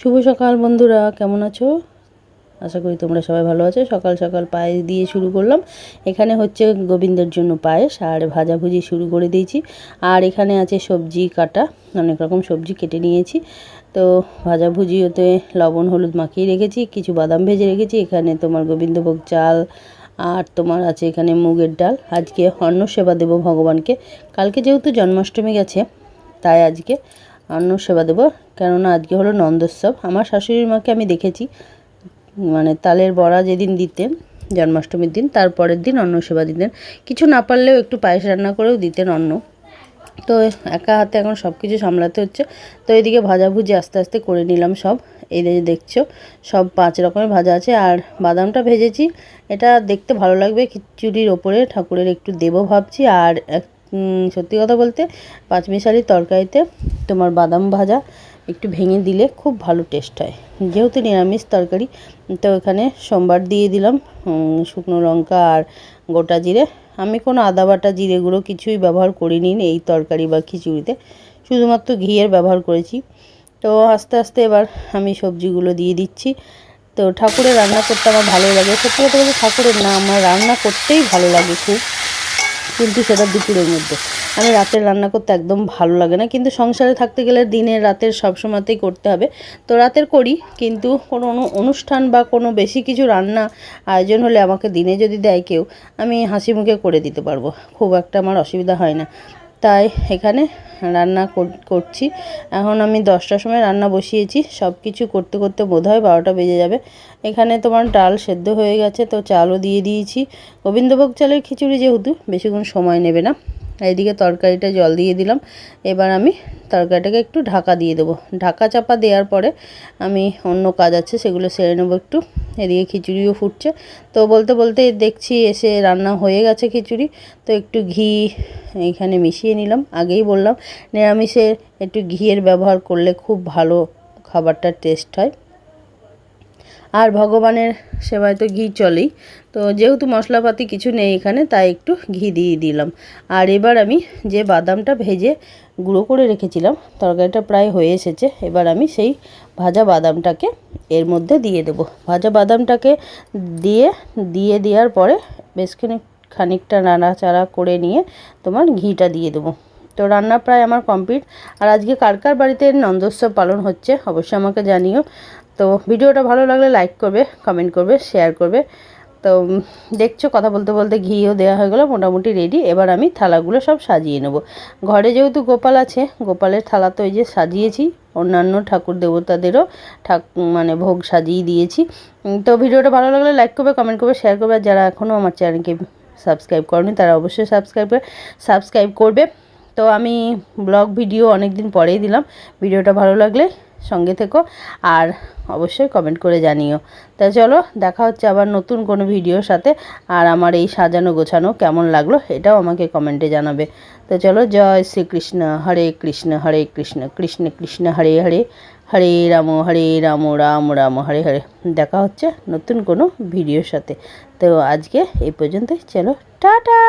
শুভ সকাল বন্ধুরা, কেমন আছো? আশা করি তোমরা সবাই ভালো আছো। সকাল সকাল পায়েস দিয়ে শুরু করলাম। এখানে হচ্ছে গোবিন্দের জন্য পায়েস আর ভাজাভুজি শুরু করে দিয়েছি। আর এখানে আছে সবজি কাটা, অনেক রকম সবজি কেটে নিয়েছি। তো ভাজাভুজি ওতে লবণ, হলুদ মাখিয়ে রেখেছি, কিছু বাদাম ভেজে রেখেছি। এখানে তোমার গোবিন্দভোগ চাল আর তোমার আছে এখানে মুগের ডাল। আজকে অন্ন সেবা দেবো ভগবানকে। কালকে যেহেতু জন্মাষ্টমী গেছে, তাই আজকে অন্ন সেবা দেবো। কেননা আজকে হলো নন্দোৎসব। আমার শাশুড়ির মাকে আমি দেখেছি। মানে তালের বড়া যেদিন দিতেন, জন্মাষ্টমীর দিন তারপরের দিন অন্ন সেবা দিতেন। কিছু না পারলেও একটু পায়েস রান্না করেও দিতেন অন্ন। তো একা হাতে এখন সব কিছু সামলাতে হচ্ছে। তো এদিকে ভাজাভুজি আস্তে আস্তে করে নিলাম সব। এই যে দেখছ, সব পাঁচ রকমের ভাজা আছে। আর বাদামটা ভেজেছি। এটা দেখতে ভালো লাগবে। খিচুড়ির ওপরে ঠাকুরের একটু দেবো ভাবছি। আর সত্যি কথা বলতে পাঁচমিশালির তরকারিতে তোমার বাদাম ভাজা একটু ভেঙে দিলে খুব ভালো টেস্ট হয়। যেহেতু নিরামিষ তরকারি, তো এখানে সোমবার দিয়ে দিলাম শুকনো লঙ্কা আর গোটা জিরে। আমি কোনো আদা বাটা জিরে গুঁড়ো কিছুই ব্যবহার করিনি এই তরকারি বা খিচুড়িতে, শুধুমাত্র ঘিয়ের ব্যবহার করেছি। তো আস্তে আস্তে এবার আমি সবজিগুলো দিয়ে দিচ্ছি। তো ঠাকুরের রান্না করতে আমার ভালো লাগে। সত্যি কথা বলতে ঠাকুরের না, আমার রান্না করতেই ভালো লাগে খুব। কিন্তু সেটা দুপুরের মধ্যে। আমি রাতের রান্না করতে একদম ভালো লাগে না। কিন্তু সংসারে থাকতে গেলে দিনের রাতের সব সময়তেই করতে হবে। তো রাতের করি, কিন্তু কোনো অনুষ্ঠান বা কোনো বেশি কিছু রান্না আয়োজন হলে আমাকে দিনে যদি দেয় কেউ, আমি হাসি মুখে করে দিতে পারব। খুব একটা আমার অসুবিধা হয় না। তাই এখানে রান্না কর- করছি। এখন আমি দশটার সময় রান্না বসিয়েছি। সব কিছু করতে করতে বোধ হয় বারোটা বেজে যাবে। এখানে তোমার ডাল সেদ্ধ হয়ে গেছে, তো চালও দিয়ে দিয়েছি। গোবিন্দভোগ চালের খিচুড়ি যেহেতু, বেশিক্ষণ সময় নেবে না। এইদিকে তরকারিটা জল দিয়ে দিলাম। এবার আমি তরকারিটাকে একটু ঢাকা দিয়ে দেবো। ঢাকা চাপা দেওয়ার পরে আমি অন্য কাজ আছে, সেগুলো সেরে নেব একটু। এদিকে খিচুড়িও ফুটছে। তো বলতে বলতে দেখছি এসে রান্না হয়ে গেছে খিচুড়ি। তো একটু ঘি এইখানে মিশিয়ে নিলাম। আগেই বললাম, নিরামিষে একটু ঘিয়ের ব্যবহার করলে খুব ভালো খাবারটার টেস্ট হয়। আর ভগবানের সেবায় তো ঘি চলেই। তো যেহেতু মশলাপাতি কিছু নেই এখানে, তাই একটু ঘি দিয়ে দিলাম। আর এবার আমি যে বাদামটা ভেজে গুঁড়ো করে রেখেছিলাম, তরকারিটা প্রায় হয়ে এসেছে, এবার আমি সেই ভাজা বাদামটাকে এর মধ্যে দিয়ে দেবো। ভাজা বাদামটাকে দিয়ে দিয়ে দেওয়ার পরে বেশ খানিক, খানিকটা নাড়াচাড়া করে নিয়ে তোমার ঘিটা দিয়ে দেবো। তো রান্না প্রায় আমার কমপ্লিট। আর আজকে কার কার বাড়িতে নন্দোৎসব পালন হচ্ছে, অবশ্যই আমাকে জানিও। তো ভিডিওটা ভালো লাগলে লাইক করবে কমেন্ট করবে শেয়ার করবে। তো দেখছ কথা বলতে বলতে ঘিও দেওয়া হয়ে গেলো, মোটামুটি রেডি এবার আমি থালাগুলো সব সাজিয়ে নেব। ঘরে যেহেতু গোপাল আছে, গোপালের থালা তো এই যে সাজিয়েছি, অন্যান্য ঠাকুর দেবতাদেরও ঠাক মানে ভোগ সাজিয়ে দিয়েছি। তো ভিডিওটা ভালো লাগলে লাইক করবে কমেন্ট করবে শেয়ার করবে। আর যারা এখনও আমার চ্যানেলকে সাবস্ক্রাইব করেনি, তারা অবশ্যই সাবস্ক্রাইব করে সাবস্ক্রাইব করবে। তো আমি ব্লগ ভিডিও অনেক দিন পরেই দিলাম। ভিডিওটা ভালো লাগলে সঙ্গে থেকো আর অবশ্যই কমেন্ট করে জানিও। তা চলো, দেখা হচ্ছে আবার নতুন কোনো ভিডিওর সাথে। আর আমার এই সাজানো গোছানো কেমন লাগল এটাও আমাকে কমেন্টে জানাবে। তো চলো, জয় শ্রীকৃষ্ণ, হরে কৃষ্ণ হরে কৃষ্ণ কৃষ্ণ কৃষ্ণ, হরে হরে হরে রাম হরে রাম রাম রাম, হরে হরে। দেখা হচ্ছে নতুন কোনো ভিডিওর সাথে। তো আজকে এই পর্যন্তই। চলো, টাটা!